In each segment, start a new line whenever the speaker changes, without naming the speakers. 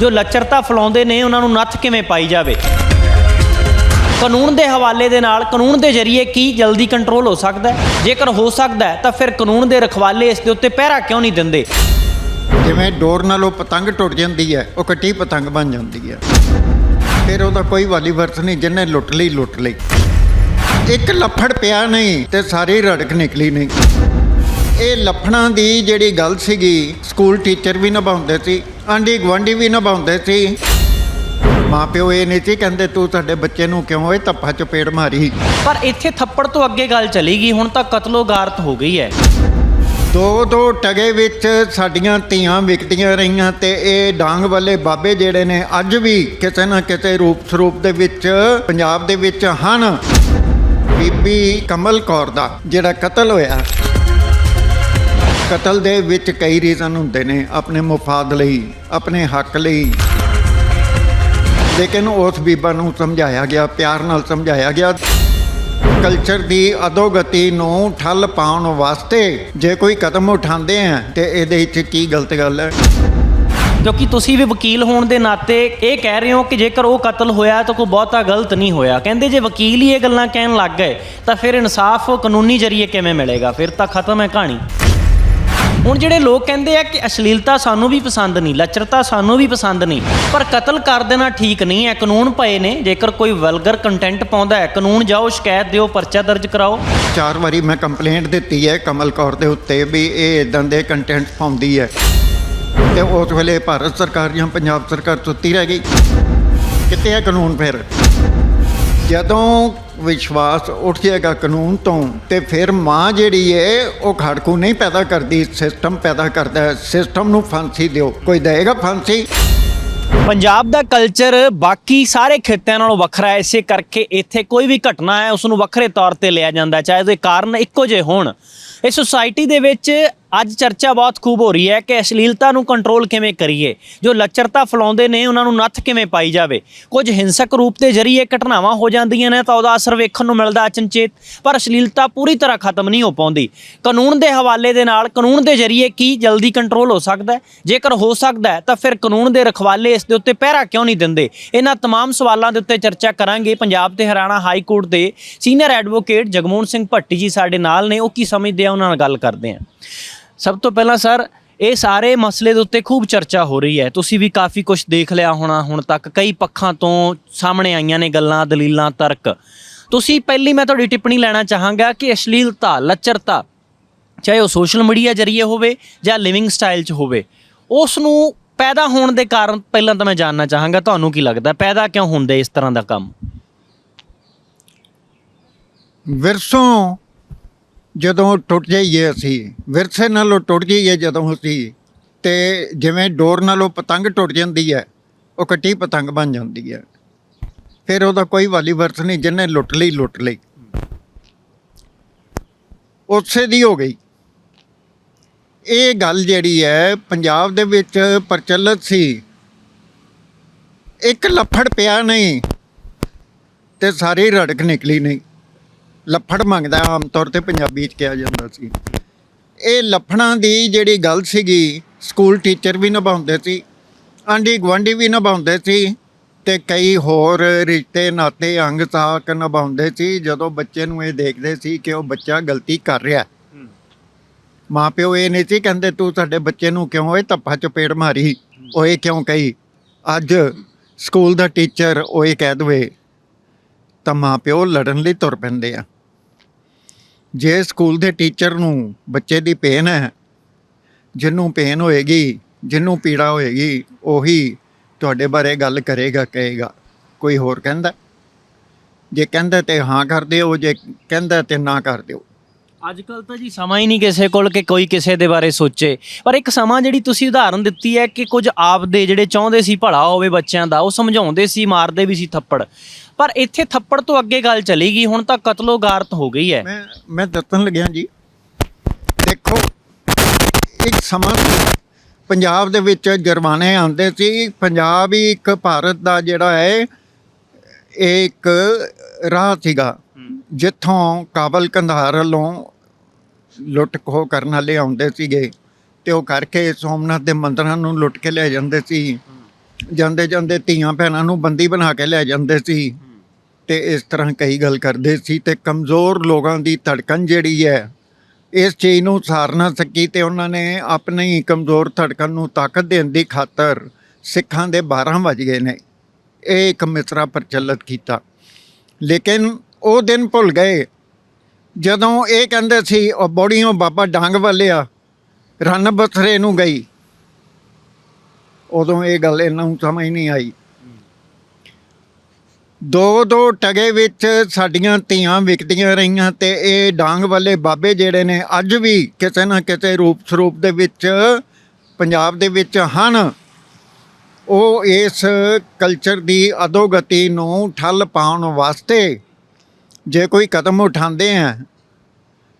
ਜੋ ਲੱਚਰਤਾ ਫਲਾਉਂਦੇ ਨੇ, ਉਹਨਾਂ ਨੂੰ ਨੱਥ ਕਿਵੇਂ ਪਾਈ ਜਾਵੇ? ਕਾਨੂੰਨ ਦੇ ਹਵਾਲੇ ਦੇ ਨਾਲ, ਕਾਨੂੰਨ ਦੇ ਜ਼ਰੀਏ ਕੀ ਜਲਦੀ ਕੰਟਰੋਲ ਹੋ ਸਕਦਾ ਹੈ? ਜੇਕਰ ਹੋ ਸਕਦਾ ਹੈ, ਤਾਂ ਫਿਰ ਕਾਨੂੰਨ ਦੇ ਰਖਵਾਲੇ ਇਸ ਦੇ ਉੱਤੇ ਪਹਿਰਾ ਕਿਉਂ ਨਹੀਂ ਦਿੰਦੇ?
ਜਿਵੇਂ ਡੋਰ ਨਾਲ ਉਹ ਪਤੰਗ ਟੁੱਟ ਜਾਂਦੀ ਹੈ, ਉਹ ਕੱਟੀ ਪਤੰਗ ਬਣ ਜਾਂਦੀ ਹੈ। ਫਿਰ ਉਹਦਾ ਕੋਈ ਵਾਲੀ ਵਰਤ ਨਹੀਂ, ਜਿਹਨੇ ਲੁੱਟ ਲਈ ਲੁੱਟ ਲਈ। ਇੱਕ ਲੱਫੜ ਪਿਆ ਨਹੀਂ ਤੇ ਸਾਰੀ ਰੜਕ ਨਿਕਲੀ ਨਹੀਂ। ਇਹ ਲੱਫੜਾਂ ਦੀ ਜਿਹੜੀ ਗੱਲ ਸੀਗੀ, ਸਕੂਲ ਟੀਚਰ ਵੀ ਨਿਭਾਉਂਦੇ ਸੀ ਆਂਢੀ ਗੁਆਂਢੀ ਵੀ ਨਿਭਾਉਂਦੇ ਸੀ। ਮਾਪਿਓ ਇਹ ਨਹੀਂ ਸੀ ਕਹਿੰਦੇ ਤੂੰ ਸਾਡੇ ਬੱਚੇ ਨੂੰ ਕਿਉਂ ਇਹ ਧੱਪਾ ਚਪੇੜ ਮਾਰੀ?
ਪਰ ਇੱਥੇ ਥੱਪੜ ਤੋਂ ਅੱਗੇ ਗੱਲ ਚਲੀ ਗਈ ਹੁਣ ਤਾਂ ਕਤਲੋ ਗਾਰਤ ਹੋ ਗਈ ਹੈ।
ਦੋ ਦੋ ਟਗੇ ਵਿੱਚ ਸਾਡੀਆਂ ਧੀਆਂ ਵਿਕਦੀਆਂ ਰਹੀਆਂ ਤੇ ਇਹ ਡਾਂਗ ਵਾਲੇ ਬਾਬੇ ਜਿਹੜੇ ਨੇ ਅੱਜ ਵੀ ਕਿਸੇ ਨਾ ਕਿਸੇ ਰੂਪ ਸਰੂਪ ਦੇ ਵਿੱਚ ਪੰਜਾਬ ਦੇ ਵਿੱਚ ਹਨ। ਬੀਬੀ ਕਮਲ ਕੌਰ ਦਾ ਜਿਹੜਾ ਕਤਲ ਹੋਇਆ। ਕਤਲ ਦੇ ਵਿੱਚ ਕਈ ਰੀਜ਼ਨ ਹੁੰਦੇ ਨੇ, ਆਪਣੇ ਮੁਫਾਦ ਲਈ, ਆਪਣੇ ਹੱਕ ਲਈ। ਲੇਕਿਨ ਉਸ ਬੀਬਾ ਨੂੰ ਸਮਝਾਇਆ ਗਿਆ, ਪਿਆਰ ਨਾਲ ਸਮਝਾਇਆ ਗਿਆ। ਕਲਚਰ ਦੀ ਅਦੋਗਤੀ ਨੂੰ ਠੱਲ ਪਾਉਣ ਵਾਸਤੇ ਜੇ ਕੋਈ ਕਦਮ ਉਠਾਉਂਦੇ ਆ, ਤੇ ਇਹਦੇ ਵਿੱਚ ਕੀ ਗਲਤ ਗੱਲ ਹੈ?
ਕਿਉਂਕਿ ਤੁਸੀਂ ਵੀ ਵਕੀਲ ਹੋਣ ਦੇ ਨਾਤੇ ਇਹ ਕਹਿ ਰਹੇ ਹੋ ਕਿ ਜੇਕਰ ਉਹ ਕਤਲ ਹੋਇਆ, ਤਾਂ ਕੋਈ ਬਹੁਤਾ ਗਲਤ ਨਹੀਂ ਹੋਇਆ। ਕਹਿੰਦੇ ਜੇ ਵਕੀਲ ਹੀ ਇਹ ਗੱਲਾਂ ਕਹਿਣ ਲੱਗ ਗਏ, ਤਾਂ ਫਿਰ ਇਨਸਾਫ ਕਾਨੂੰਨੀ ਜਰੀਏ ਕਿਵੇਂ ਮਿਲੇਗਾ? ਫਿਰ ਤਾਂ ਖਤਮ ਹੈ ਕਹਾਣੀ। ਹੁਣ ਜਿਹੜੇ ਲੋਕ ਕਹਿੰਦੇ ਆ ਕਿ ਅਸ਼ਲੀਲਤਾ ਸਾਨੂੰ ਵੀ ਪਸੰਦ ਨਹੀਂ, ਲੱਚਰਤਾ ਸਾਨੂੰ ਵੀ ਪਸੰਦ ਨਹੀਂ, ਪਰ ਕਤਲ ਕਰ ਦੇਣਾ ਠੀਕ ਨਹੀਂ ਹੈ, ਕਾਨੂੰਨ ਪਏ ਨੇ, ਜੇਕਰ ਕੋਈ ਵਲਗਰ ਕੰਟੈਂਟ ਪਾਉਂਦਾ ਹੈ, ਕਾਨੂੰਨ ਜਾਓ, ਸ਼ਿਕਾਇਤ ਦਿਓ, ਪਰਚਾ ਦਰਜ ਕਰਾਓ।
ਚਾਰ ਵਾਰੀ ਮੈਂ ਕੰਪਲੇਂਟ ਦਿੱਤੀ ਹੈ ਕਮਲ ਕੌਰ ਦੇ ਉੱਤੇ ਵੀ ਇਹ ਇਦਾਂ ਦੇ ਕੰਟੈਂਟ ਪਾਉਂਦੀ ਹੈ। ਤੇ ਉਸ ਵੇਲੇ ਭਾਰਤ ਸਰਕਾਰ ਜਾਂ ਪੰਜਾਬ ਸਰਕਾਰ ਸੁੱਤੀ ਰਹਿ ਗਈ। ਕਿਤੇ ਹੈ ਕਾਨੂੰਨ ਫਿਰ? ਜਦੋਂ ਵਿਸ਼ਵਾਸ ਉੱਠ ਜਾਏਗਾ ਕਾਨੂੰਨ ਤੋਂ ਤੇ ਫਿਰ ਮਾਂ ਜਿਹੜੀ ਹੈ ਉਹ ਖੜਕੂ ਨਹੀਂ ਪੈਦਾ ਕਰਦੀ ਸਿਸਟਮ ਪੈਦਾ ਕਰਦਾ ਸਿਸਟਮ ਨੂੰ ਫਾਂਸੀ ਦਿਓ। ਕੋਈ ਦੇਗਾ ਫਾਂਸੀ?
ਪੰਜਾਬ ਦਾ ਕਲਚਰ ਬਾਕੀ ਸਾਰੇ ਖਿੱਤਿਆਂ ਨਾਲੋਂ ਵੱਖਰਾ ਹੈ। ਇਸੇ ਕਰਕੇ ਇੱਥੇ ਕੋਈ ਵੀ ਘਟਨਾ ਹੈ ਉਸ ਨੂੰ ਵੱਖਰੇ ਤੌਰ ਤੇ ਲਿਆ ਜਾਂਦਾ ਚਾਹੇ ਉਹਦੇ ਕਾਰਨ ਇੱਕੋ ਜਿਹੇ ਹੋਣ। ਇਹ ਸੁਸਾਇਟੀ ਦੇ ਵਿੱਚ ਅੱਜ ਚਰਚਾ ਬਹੁਤ ਖੂਬ ਹੋ ਰਹੀ ਹੈ ਕਿ ਅਸ਼ਲੀਲਤਾ ਨੂੰ ਕੰਟਰੋਲ ਕਿਵੇਂ ਕਰੀਏ, ਜੋ ਲੱਚਰਤਾ ਫਲਾਉਂਦੇ ਨੇ, ਉਹਨਾਂ ਨੂੰ ਨੱਥ ਕਿਵੇਂ ਪਾਈ ਜਾਵੇ। ਕੁਝ ਹਿੰਸਕ ਰੂਪ ਦੇ ਜ਼ਰੀਏ ਘਟਨਾਵਾਂ ਹੋ ਜਾਂਦੀਆਂ ਨੇ ਤਾਂ ਉਹਦਾ ਅਸਰ ਵੇਖਣ ਨੂੰ ਮਿਲਦਾ ਅਚਨਚੇਤ, ਪਰ ਅਸ਼ਲੀਲਤਾ ਪੂਰੀ ਤਰ੍ਹਾਂ ਖਤਮ ਨਹੀਂ ਹੋ ਪਾਉਂਦੀ। ਕਾਨੂੰਨ ਦੇ ਹਵਾਲੇ ਦੇ ਨਾਲ, ਕਾਨੂੰਨ ਦੇ ਜ਼ਰੀਏ ਕੀ ਜਲਦੀ ਕੰਟਰੋਲ ਹੋ ਸਕਦਾ ਜੇਕਰ ਹੋ ਸਕਦਾ ਤਾਂ ਫਿਰ ਕਾਨੂੰਨ ਦੇ ਰਖਵਾਲੇ ਇਸ ਦੇ ਉੱਤੇ ਪਹਿਰਾ ਕਿਉਂ ਨਹੀਂ ਦਿੰਦੇ? ਇਹਨਾਂ ਤਮਾਮ ਸਵਾਲਾਂ ਦੇ ਉੱਤੇ ਚਰਚਾ ਕਰਾਂਗੇ। ਪੰਜਾਬ ਤੇ ਹਰਿਆਣਾ ਹਾਈ ਕੋਰਟ ਦੇ ਸੀਨੀਅਰ ਐਡਵੋਕੇਟ ਜਗਮੋਹਨ ਸਿੰਘ ਭੱਟੀ ਜੀ ਸਾਡੇ ਨਾਲ ਨੇ। ਉਹ ਕੀ ਸਮਝਦੇ ਆ? ਉਹਨਾਂ ਨਾਲ ਗੱਲ ਕਰਦੇ ਆ। ਸਭ ਤੋਂ ਪਹਿਲਾਂ ਸਰ, ਇਹ ਸਾਰੇ ਮਸਲੇ ਦੇ ਉੱਤੇ ਖੂਬ ਚਰਚਾ ਹੋ ਰਹੀ ਹੈ। ਤੁਸੀਂ ਵੀ ਕਾਫੀ ਕੁਝ ਦੇਖ ਲਿਆ ਹੋਣਾ ਹੁਣ ਤੱਕ, ਕਈ ਪੱਖਾਂ ਤੋਂ ਸਾਹਮਣੇ ਆਈਆਂ ਨੇ ਗੱਲਾਂ, ਦਲੀਲਾਂ, ਤਰਕ। ਤੁਸੀਂ ਪਹਿਲੀ ਮੈਂ ਤੁਹਾਡੀ ਟਿੱਪਣੀ ਲੈਣਾ ਚਾਹਾਂਗਾ ਕਿ ਅਸ਼ਲੀਲਤਾ, ਲੱਚਰਤਾ, ਚਾਹੇ ਉਹ ਸੋਸ਼ਲ ਮੀਡੀਆ ਜਰੀਏ ਹੋਵੇ ਜਾਂ ਲਿਵਿੰਗ ਸਟਾਈਲ 'ਚ ਹੋਵੇ ਉਸ ਨੂੰ ਪੈਦਾ ਹੋਣ ਦੇ ਕਾਰਨ ਪਹਿਲਾਂ ਤਾਂ ਮੈਂ ਜਾਣਨਾ ਚਾਹਾਂਗਾ, ਤੁਹਾਨੂੰ ਕੀ ਲੱਗਦਾ, ਪੈਦਾ ਕਿਉਂ ਹੁੰਦੇ ਇਸ ਤਰ੍ਹਾਂ ਦਾ ਕੰਮ?
ਵਿਰਸੋਂ ਜਦੋਂ ਟੁੱਟ ਜਾਈਏ ਅਸੀਂ, ਵਿਰਸੇ ਨਾਲੋਂ ਟੁੱਟ ਜਾਈਏ ਜਦੋਂ ਅਸੀਂ, ਤੇ ਜਿਵੇਂ ਡੋਰ ਨਾਲੋਂ ਪਤੰਗ ਟੁੱਟ ਜਾਂਦੀ ਹੈ, ਉਹ ਕੱਟੀ ਪਤੰਗ ਬਣ ਜਾਂਦੀ ਹੈ। ਫਿਰ ਉਹਦਾ ਕੋਈ ਵਾਲੀ ਵਰਤ ਨਹੀਂ, ਜਿਹਨੇ ਲੁੱਟ ਲਈ ਲੁੱਟ ਲਈ। ਉਸੇ ਦੀ ਹੋ ਗਈ। ਇਹ ਗੱਲ ਜਿਹੜੀ ਹੈ, ਪੰਜਾਬ ਦੇ ਵਿੱਚ ਪ੍ਰਚਲਿਤ ਸੀ। ਇੱਕ ਲੱਫੜ ਪਿਆ ਨਹੀਂ, ਤੇ ਸਾਰੀ ਰੜਕ ਨਿਕਲੀ ਨਹੀਂ। ਲੱਫੜ ਮੰਗਦਾ ਆਮ ਤੌਰ ਤੇ ਪੰਜਾਬੀ ਚ ਕਿਹਾ ਜਾਂਦਾ ਸੀ। ਇਹ ਲੱਫੜਾਂ ਦੀ ਜਿਹੜੀ ਗੱਲ ਸੀਗੀ ਸਕੂਲ ਟੀਚਰ ਵੀ ਨਿਭਾਉਂਦੇ ਸੀ, ਆਂਢੀ ਗੁਆਂਢੀ ਵੀ ਨਿਭਾਉਂਦੇ ਸੀ ਤੇ ਕਈ ਹੋਰ ਰਿਸ਼ਤੇ, ਨਾਤੇ, ਅੰਗ ਸਾਕ ਨਿਭਾਉਂਦੇ ਸੀ, ਜਦੋਂ ਬੱਚੇ ਨੂੰ ਇਹ ਦੇਖਦੇ ਸੀ ਕਿ ਉਹ ਬੱਚਾ ਗਲਤੀ ਕਰ ਰਿਹਾ। ਹੈ। ਮਾਪਿਓ ਇਹ ਨਹੀਂ ਸੀ ਕਹਿੰਦੇ, ਤੂੰ ਸਾਡੇ ਬੱਚੇ ਨੂੰ ਕਿਉਂ ਇਹ ਧੱਪਾ ਚਪੇੜ ਮਾਰੀ? ਉਹ ਇਹ ਕਿਉਂ ਕਹੀ? ਅੱਜ ਸਕੂਲ ਦਾ ਟੀਚਰ ਉਹ ਇਹ ਕਹਿ ਦਵੇ ਤਾਂ ਮਾਪਿਓ ਲੜਨ ਲਈ ਤੁਰ ਪੈਂਦੇ ਆ। ਜੇ ਸਕੂਲ ਦੇ ਟੀਚਰ ਨੂੰ ਬੱਚੇ ਦੀ ਪੇਨ ਹੈ ਜਿਹਨੂੰ ਪੇਨ ਹੋਏਗੀ ਜਿਹਨੂੰ ਪੀੜਾ ਹੋਏਗੀ, ਉਹੀ ਤੁਹਾਡੇ ਬਾਰੇ ਗੱਲ ਕਰੇਗਾ, ਕਹੇਗਾ। ਕੋਈ ਹੋਰ ਕਹਿੰਦਾ? ਜੇ ਕਹਿੰਦਾ ਤੇ ਹਾਂ ਕਰ ਦਿਓ, ਜੇ ਕਹਿੰਦਾ ਤੇ ਨਾ ਕਰ ਦਿਓ।
ਅੱਜ ਕੱਲ ਤਾਂ ਜੀ ਸਮਾਂ ਹੀ ਨਹੀਂ ਕਿਸੇ ਕੋਲ ਕਿ ਕੋਈ ਕਿਸੇ ਦੇ ਬਾਰੇ ਸੋਚੇ। ਪਰ ਇੱਕ ਸਮਾਂ ਜਿਹੜੀ ਤੁਸੀਂ ਉਦਾਹਰਨ ਦਿੱਤੀ ਹੈ ਕਿ ਕੁਝ ਆਪ ਦੇ ਜਿਹੜੇ ਚਾਹੁੰਦੇ ਸੀ ਭਲਾ ਹੋਵੇ ਬੱਚਿਆਂ ਦਾ, ਉਹ ਸਮਝਾਉਂਦੇ ਸੀ, ਮਾਰਦੇ ਵੀ ਸੀ ਥੱਪੜ। ਪਰ ਇੱਥੇ ਥੱਪੜ ਤੋਂ ਅੱਗੇ ਗੱਲ ਚਲੀ ਗਈ ਹੁਣ ਤਾਂ ਕਤਲੋ ਗਾਰਤ ਹੋ ਗਈ ਹੈ।
ਮੈਂ ਮੈਂ ਦੱਸਣ ਲੱਗਿਆ ਜੀ ਦੇਖੋ ਇੱਕ ਸਮਾਂ ਪੰਜਾਬ ਦੇ ਵਿੱਚ ਜੁਰਮਾਨੇ ਆਉਂਦੇ ਸੀ ਪੰਜਾਬ ਹੀ ਇੱਕ ਭਾਰਤ ਦਾ ਜਿਹੜਾ ਹੈ ਇਹ ਇੱਕ ਰਾਹ ਸੀਗਾ ਜਿੱਥੋਂ ਕਾਬਲ ਕੰਧਾਰ ਵੱਲੋਂ ਲੁੱਟ ਖੋਹ ਕਰਨ ਵਾਲੇ ਆਉਂਦੇ ਸੀਗੇ ਤੇ ਉਹ ਕਰਕੇ ਸੋਮਨਾਥ ਦੇ ਮੰਦਰਾਂ ਨੂੰ ਲੁੱਟ ਕੇ ਲੈ ਜਾਂਦੇ ਸੀ। ਜਾਂਦੇ ਜਾਂਦੇ ਧੀਆਂ ਭੈਣਾਂ ਨੂੰ ਬੰਦੀ ਬਣਾ ਕੇ ਲੈ ਜਾਂਦੇ ਸੀ। ਤੇ ਇਸ ਤਰ੍ਹਾਂ ਕਈ ਗੱਲ ਕਰਦੇ ਸੀ ਤੇ ਕਮਜ਼ੋਰ ਲੋਕਾਂ ਦੀ ਧੜਕਣ ਜਿਹੜੀ ਹੈ, ਇਸ ਚੀਜ਼ ਨੂੰ ਸਾਰ ਨਾ ਸਕੀ ਤੇ ਉਹਨਾਂ ਨੇ ਆਪਣੀ ਕਮਜ਼ੋਰ ਧੜਕਣ ਨੂੰ ਤਾਕਤ ਦੇਣ ਦੀ ਖਾਤਰ ਸਿੱਖਾਂ ਦੇ 12 ਵਜ ਗਏ ਨੇ। ਇਹ ਇੱਕ ਮਿਸਰਾ ਪ੍ਰਚਲਿਤ ਕੀਤਾ। ਲੇਕਿਨ ਉਹ ਦਿਨ ਭੁੱਲ ਗਏ। ਜਦੋਂ ਇਹ ਕਹਿੰਦੇ ਸੀ, ਉਹ ਬੋੜੀਆਂ ਬਾਬਾ ਡਾਂਗ ਵਾਲਿਆ ਰੰਨ ਬਸਰੇ ਨੂੰ ਗਈ। ਉਦੋਂ ਇਹ ਗੱਲ ਇਹਨਾਂ ਨੂੰ ਸਮਝ ਨਹੀਂ ਆਈ। ਦੋ ਦੋ ਟਗੇ ਵਿੱਚ ਸਾਡੀਆਂ ਧੀਆਂ ਵਿਕਦੀਆਂ ਰਹੀਆਂ ਤੇ ਇਹ ਡਾਂਗ ਵਾਲੇ ਬਾਬੇ ਜਿਹੜੇ ਨੇ ਅੱਜ ਵੀ ਕਿਸੇ ਨਾ ਕਿਸੇ ਰੂਪ ਸਰੂਪ ਦੇ ਵਿੱਚ, ਪੰਜਾਬ ਦੇ ਵਿੱਚ ਹਨ। ਉਹ ਇਸ ਕਲਚਰ ਦੀ ਅਧੋਗਤੀ ਨੂੰ ਠੱਲ ਪਾਉਣ ਵਾਸਤੇ ਜੇ ਕੋਈ ਕਦਮ ਉਠਾਉਂਦੇ ਆ,